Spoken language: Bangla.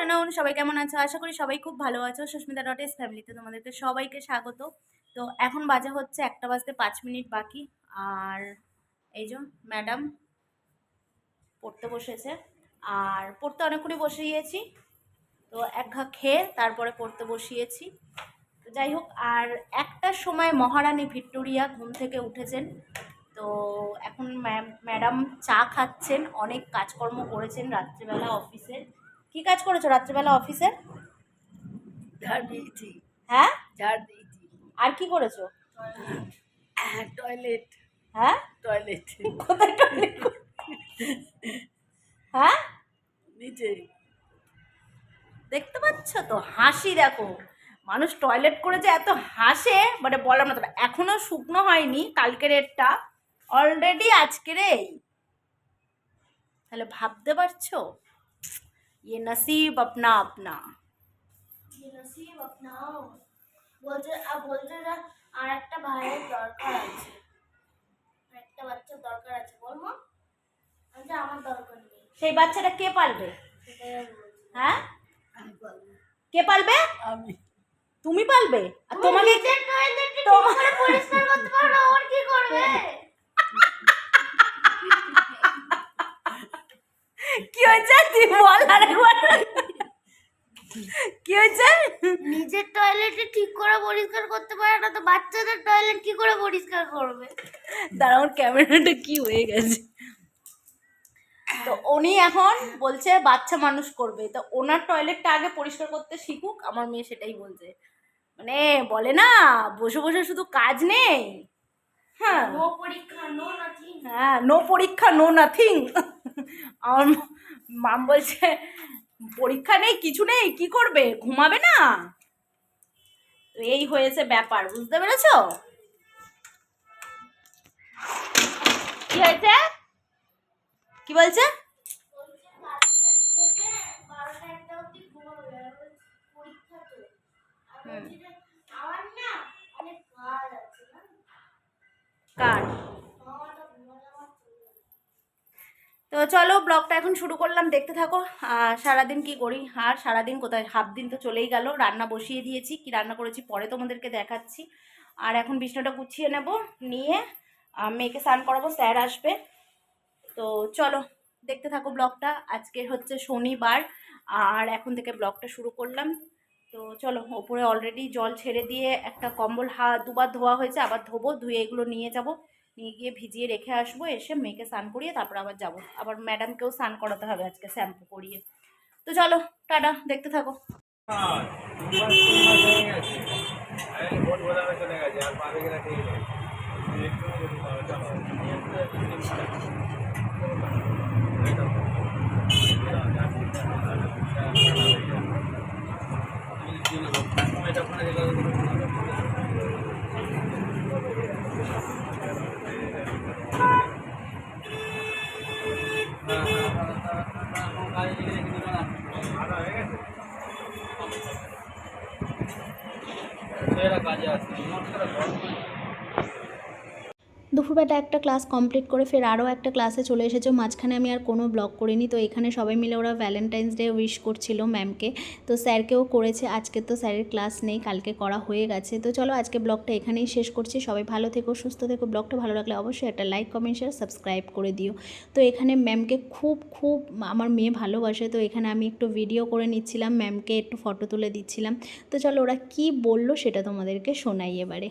আফটারনুন সবাই কেমন আছো? আশা করি সবাই খুব ভালো আছো। সুস্মিতা ডট এস ফ্যামিলিতে তোমাদেরকে সবাইকে স্বাগত। তো এখন বাজে হচ্ছে একটা বাজতে পাঁচ মিনিট বাকি। আর এই যে ম্যাডাম পড়তে বসেছে। আর পড়তে অনেকক্ষণই বসিয়েছি। তো এক ঘা খেয়ে তারপরে পড়তে বসিয়েছি। তো যাই হোক, আর একটার সময় মহারানী ভিক্টোরিয়া ঘুম থেকে উঠেছেন। তো এখন ম্যাম ম্যাডাম চা খাচ্ছেন, অনেক কাজকর্ম করেছেন রাত্রিবেলা অফিসে কি কাজ করেছ রাত্রিবেলা অফিসে? ঝাড় দিয়েছি। হ্যাঁ? ঝাড় দিয়েছি। আর কি করেছ? হ্যাঁ টয়লেট। হ্যাঁ? টয়লেট। কোথায় করে- হ্যাঁ? নিচে। দেখতে পাচ্ছ তো? হাসি দেখো। মানুষ টয়লেট করেছে এত হাসে মানে বলার মতো না। এখনও শুকনো হয়নি কালকের এরটা। অলরেডি আজকের এই। তাহলে ভাবতে পারছ? ইয়ে নসিব আপনা আপনা নসিব আপনাও বলছে আর বলছে যে আর একটা ভাইয়ের দরকার আছে। আর একটা বাচ্চার দরকার আছে বলব? আচ্ছা আমার দরকার নেই। সেই বাচ্চাটা কে পালবে? সেটাই আমি বলছি। হ্যাঁ? আমি পারব কে পালবে? আমি। তুমি পালবে? আর তোমাকে নিজের toilet টা ঠিক তোমা- করে পরিষ্কার করতে পারো না ওর কি করবে? কি হয়েছে? তুই বল আরেকবার কি হয়েছে? নিজের টয়লেটে ঠিক করে পরিষ্কার করতে পারে না তো বাচ্চাদের টয়লেট কি করে পরিষ্কার করবে? দাঁড়া আমার ক্যামেরাটা কি হয়ে গেছে? তো উনি এখন বলছে বাচ্চা মানুষ করবে। তো ওনার টয়লেটটা আগে পরিষ্কার করতে শিখুক আমার মেয়ে সেটাই বলছে। মানে বলে না বসে বসে শুধু কাজ নেই। হ্যাঁ। নো পরীক্ষা নো নাথিং হ্যাঁ নো পরীক্ষা নো নাথিং আমার মাম বলছে পরীক্ষা নেই কিছু নেই কি করবে? ঘুমাবে না? এই হয়েছে ব্যাপার বুঝতে পেরেছ? কি হয়েছে? কি বলছে বলছে কালকে থেকে বারোটা একটা অবধি ঘুমাবে আর বলছে পরীক্ষা তো আর বলছি যে আমার না অনেক কাজ আছে না কার মামাটা ঘুমালে আমার চলে যাবে। তো চলো ব্লগটা এখন শুরু করলাম, দেখতে থাকো। সারাদিন কি করি? আর সারাদিন কোথায়? হাফ দিন তো চলেই গেল। রান্না বসিয়ে দিয়েছি, কি রান্না করেছি পরে তোমাদেরকে দেখাচ্ছি। আর এখন বিছনাটা গুছিয়ে নেব, নিয়ে মেয়েকে স্নান করাবো, স্যার আসবে। তো চলো, দেখতে থাকো ব্লগটা। আজকে হচ্ছে শনিবার, আর এখন থেকে ব্লগটা শুরু করলাম। তো চলো, ওপরে অলরেডি জল ছেড়ে দিয়ে একটা কম্বল হা দুবার ধোয়া হয়েছে, আবার ধোবো, ধুয়ে এগুলো নিয়ে যাব। নিয়ে গিয়ে ভিজিয়ে রেখে আসব, এসে মেয়েকে স্নান করিয়ে তারপর আবার যাব। আবার ম্যাডামকেও স্নান করাতে হবে আজকে শ্যাম্পু করিয়ে তো চলো, টাটা, দেখতে থাকো। কাজে আসছে দুপুরবেলা একটা ক্লাস কমপ্লিট করে ফের আরও একটা ক্লাসে চলে এসেছ, মাঝখানে আমি আর কোনো ব্লগ করিনি। তো এখানে সবাই মিলে ওরা ভ্যালেন্টাইন্স ডে উইশ করছিল ম্যামকে তো স্যারকেও করেছে, আজকে তো স্যারের ক্লাস নেই, কালকে করা হয়ে গেছে। তো চলো আজকে ব্লগটা এখানেই শেষ করছি। সবাই ভালো থেকো, সুস্থ থেকো। ব্লগটা ভালো লাগলে অবশ্যই একটা লাইক কমেন্ট শেয়ার সাবস্ক্রাইব করে দিও। তো এখানে ম্যামকে খুব খুব আমার মেয়ে ভালোবাসে। তো এখানে আমি একটু ভিডিও করে নিচ্ছিলাম ম্যামকে একটু ফটো তুলে দিচ্ছিলাম। তো চলো ওরা কি বলল সেটা তোমাদেরকে শোনাই এবারে।